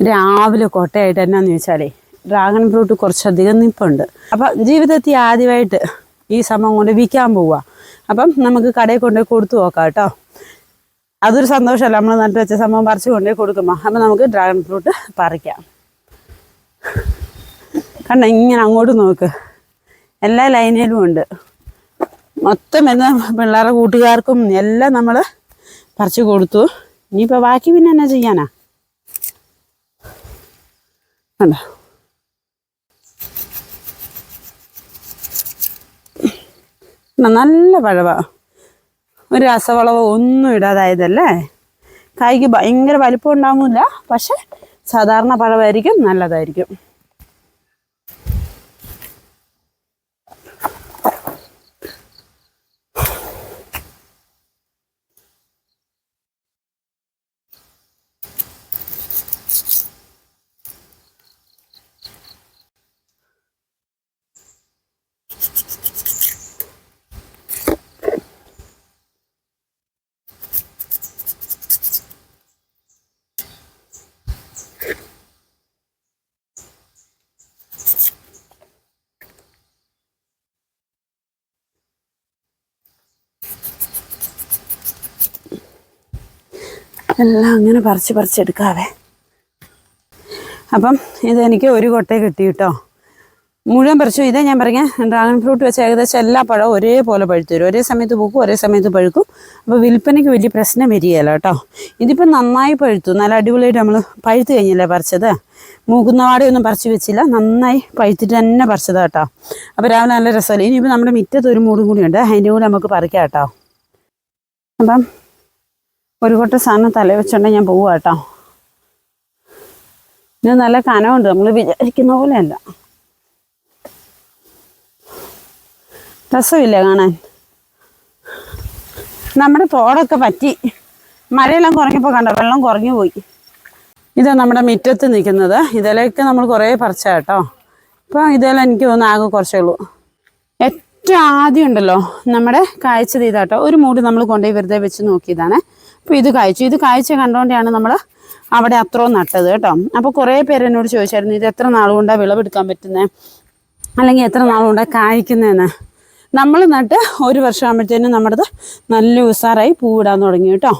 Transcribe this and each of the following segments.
രാവിലെ കോട്ടയായിട്ട് എന്നാന്ന് ചോദിച്ചാലേ dragon fruit കുറച്ചധികം നിപ്പുണ്ട്. അപ്പം ജീവിതത്തിൽ ആദ്യമായിട്ട് ഈ സംഭവം കൊണ്ട് വിൽക്കാൻ പോവുക അപ്പം നമുക്ക് കടയിൽ കൊണ്ടുപോയി കൊടുത്തു നോക്കാം കേട്ടോ. അതൊരു സന്തോഷമല്ല നമ്മൾ നട്ടു വെച്ച സംഭവം പറിച്ചു കൊണ്ടുപോയി കൊടുക്കുമ്പോൾ അപ്പം നമുക്ക് ഡ്രാഗൺ ഫ്രൂട്ട് പറിക്കാം. കണ്ട ഇങ്ങനെ അങ്ങോട്ട് നോക്ക്. എല്ലാ ലൈനിലും ഉണ്ട്. മൊത്തം എന്ന പിള്ളേരുടെ കൂട്ടുകാർക്കും എല്ലാം നമ്മൾ പറിച്ചു കൊടുത്തു. ഇനിയിപ്പോൾ ബാക്കി പിന്നെ എന്നാ ചെയ്യാനാ? ന- നല്ല പഴവ. ഒരു രസവളവോ ഒന്നും ഇടാതായതല്ലേ? കായ്ക്ക് ഭയങ്കര വലിപ്പം ഉണ്ടാവില്ല പക്ഷെ സാധാരണ പഴമായിരിക്കും നല്ലതായിരിക്കും. എല്ലാം അങ്ങനെ പറിച്ച് പറിച്ചെടുക്കാവേ അപ്പം ഇതെനിക്ക് ഒരു കൊട്ടേ കിട്ടി കേട്ടോ. മുഴുവൻ പറിച്ചു. ഇതേ ഞാൻ പറഞ്ഞ ഡ്രാഗൺ ഫ്രൂട്ട് വെച്ച് ഏകദേശം എല്ലാ പഴവും ഒരേപോലെ പഴുത്തു വരും. ഒരേ സമയത്ത് പൂക്കും ഒരേ സമയത്ത് പഴുക്കും. അപ്പോൾ വിൽപ്പനയ്ക്ക് വലിയ പ്രശ്നം വരികയില്ല കേട്ടോ. ഇതിപ്പോൾ നന്നായി പഴുത്തു. നല്ല അടിപൊളിയായിട്ട് നമ്മൾ പഴുത്തു കഴിഞ്ഞില്ലേ പറിച്ചത്? മൂക്കുന്ന വാടയൊന്നും പറിച്ച് വെച്ചില്ല. നന്നായി പഴുത്തിട്ട് തന്നെ പറിച്ചതാണ് കേട്ടോ. അപ്പോൾ രാവിലെ നല്ല രസമല്ലേ? ഇനിയിപ്പോൾ നമ്മുടെ മിറ്റത്ത് ഒരു മൂടും കൂടിയുണ്ട് അതിന്റെ കൂടെ നമുക്ക് പറിക്കാം കേട്ടോ. അപ്പം ഒരു കൊട്ട സാധനം തല വെച്ചോണ്ട് ഞാൻ പോവാ കേട്ടോ. ഇത് നല്ല കനമുണ്ട് നമ്മൾ വിചാരിക്കുന്ന പോലെയല്ല. രസമില്ല കാണാൻ? നമ്മുടെ തോടൊക്കെ പറ്റി. മഴയെല്ലാം കുറഞ്ഞപ്പോൾ കണ്ടോ വെള്ളം കുറഞ്ഞു പോയി. ഇത് നമ്മുടെ മുറ്റത്ത് നിൽക്കുന്നത്. ഇതിലേക്ക് നമ്മൾ കുറേ പറിച്ച കേട്ടോ. ഇപ്പം ഇതെല്ലാം എനിക്ക് തോന്നുന്നു ആകെ കുറച്ചേ ഉള്ളൂ. ഏറ്റവും ആദ്യം ഉണ്ടല്ലോ നമ്മുടെ കായ്ച്ചത് ഇതാട്ടോ. ഒരു മൂടി നമ്മൾ കൊണ്ടുപോയി വെറുതെ വെച്ച് നോക്കിയതാണ്. അപ്പോൾ ഇത് കായ്ച്ചു. ഇത് കായ്ച്ച കണ്ടുകൊണ്ടാണ് നമ്മൾ അവിടെ അത്രയും നട്ടത് കേട്ടോ. അപ്പോൾ കുറേ പേര് എന്നോട് ചോദിച്ചായിരുന്നു ഇത് എത്ര നാളുകൊണ്ടാണ് വിളവെടുക്കാൻ പറ്റുന്നത് അല്ലെങ്കിൽ എത്ര നാളുകൊണ്ടാണ് കായ്ക്കുന്നതെന്ന് നമ്മൾ നട്ട് ഒരു വർഷം ആകുമ്പോഴത്തേനും നമ്മുടേത് നല്ല ഉസാറായി പൂവിടാൻ തുടങ്ങി കേട്ടോ.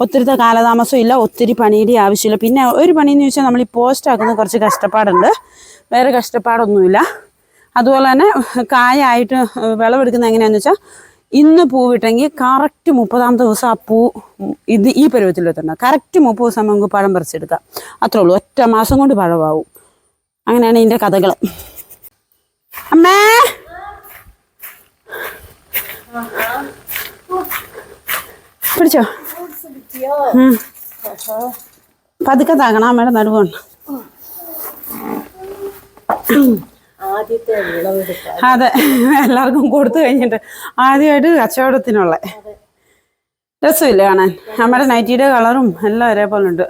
ഒത്തിരിത്തെ കാലതാമസം ഇല്ല ഒത്തിരി പണിയുടെ ആവശ്യമില്ല. പിന്നെ ഒരു പണിയെന്ന് ചോദിച്ചാൽ നമ്മൾ ഈ പോസ്റ്റ് ആക്കുന്ന കുറച്ച് കഷ്ടപ്പാടുണ്ട്. വേറെ കഷ്ടപ്പാടൊന്നുമില്ല. അതുപോലെ തന്നെ കായായിട്ട് വിളവെടുക്കുന്നത് എങ്ങനെയാന്ന് വെച്ചാൽ ഇന്ന് പൂവിട്ടെങ്കിൽ കറക്റ്റ് മുപ്പതാമത്തെ ദിവസം ആ പൂ ഇത് ഈ പരുവത്തിലെത്തണം കറക്റ്റ് മുപ്പത് ദിവസം നമുക്ക് പഴം പറിച്ചെടുക്കാം. അത്രേ ഉള്ളൂ. ഒറ്റ മാസം കൊണ്ട് പഴമാവും. അങ്ങനെയാണ് ഇതിന്റെ കഥകൾ. അമ്മേ! പിടിച്ചോ. പതുക്കെ താക്കണം അമ്മയുടെ നടുവുണ്ട് അതെ. എല്ലാവർക്കും കൊടുത്തു കഴിഞ്ഞിട്ട് ആദ്യമായിട്ട് കച്ചവടത്തിനുള്ള. രസമില്ല കാണാൻ? നമ്മുടെ നൈറ്റിയുടെ കളറും എല്ലാം ഒരേപോലെ ഉണ്ട്